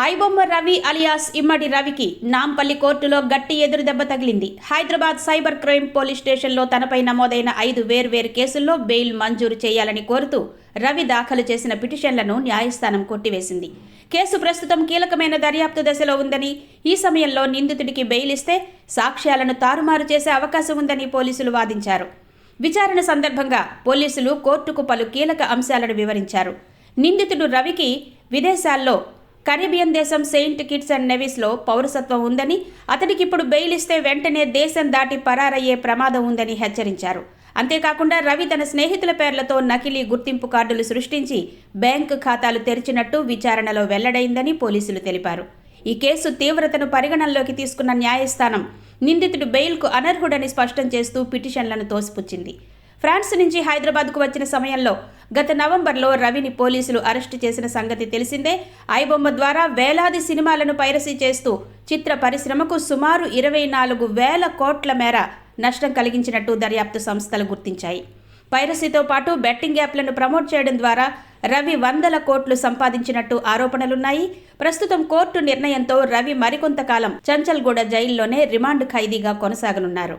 IBomma Ravi alias ఇమ్మడి రవికి నాంపల్లి కోర్టులో గట్టి ఎదురు దెబ్బ తగిలింది. హైదరాబాద్ సైబర్ క్రైమ్ పోలీస్ స్టేషన్లో తనపై నమోదైన ఐదు వేర్వేరు కేసుల్లో బెయిల్ మంజూరు చేయాలని కోరుతూ రవి దాఖలు చేసిన పిటిషన్లను న్యాయస్థానం కొట్టివేసింది. కేసు ప్రస్తుతం కీలకమైన దర్యాప్తు దశలో ఉందని ఈ సమయంలో నిందితుడికి బెయిల్ ఇస్తే సాక్ష్యాలను తారుమారు చేసే అవకాశం ఉందని పోలీసులు వాదించారు. విచారణ సందర్భంగా పోలీసులు కోర్టుకు పలు కీలక అంశాలను వివరించారు. నిందితుడు రవికి విదేశాల్లో కరేబియన్ దేశం సెయింట్ కిట్స్ అండ్ నెవిస్లో పౌరసత్వం ఉందని అతడికి ఇప్పుడు బెయిల్ ఇస్తే వెంటనే దేశం దాటి పరారయ్యే ప్రమాదం ఉందని హెచ్చరించారు. అంతేకాకుండా రవి తన స్నేహితుల పేర్లతో నకిలీ గుర్తింపు కార్డులు సృష్టించి బ్యాంకు ఖాతాలు తెరిచినట్టు విచారణలో వెల్లడైందని పోలీసులు తెలిపారు. ఈ కేసు తీవ్రతను పరిగణనలోకి తీసుకున్న న్యాయస్థానం నిందితుడు బెయిల్కు అనర్హుడని స్పష్టం చేస్తూ పిటిషన్లను తోసిపుచ్చింది. ఫ్రాన్స్ నుంచి హైదరాబాద్కు వచ్చిన సమయంలో గత నవంబర్లో రవిని పోలీసులు అరెస్టు చేసిన సంగతి తెలిసిందే. ఐబొమ్మ ద్వారా వేలాది సినిమాలను పైరసీ చేస్తూ చిత్ర పరిశ్రమకు సుమారు ఇరవై నాలుగు వేల కోట్ల మేర నష్టం కలిగించినట్టు దర్యాప్తు సంస్థలు గుర్తించాయి. పైరసీతో పాటు బెట్టింగ్ యాప్లను ప్రమోట్ చేయడం ద్వారా రవి వందల కోట్లు సంపాదించినట్టు ఆరోపణలున్నాయి. ప్రస్తుతం కోర్టు నిర్ణయంతో రవి మరికొంతకాలం చంచల్గూడ జైల్లోనే రిమాండ్ ఖైదీగా కొనసాగనున్నారు.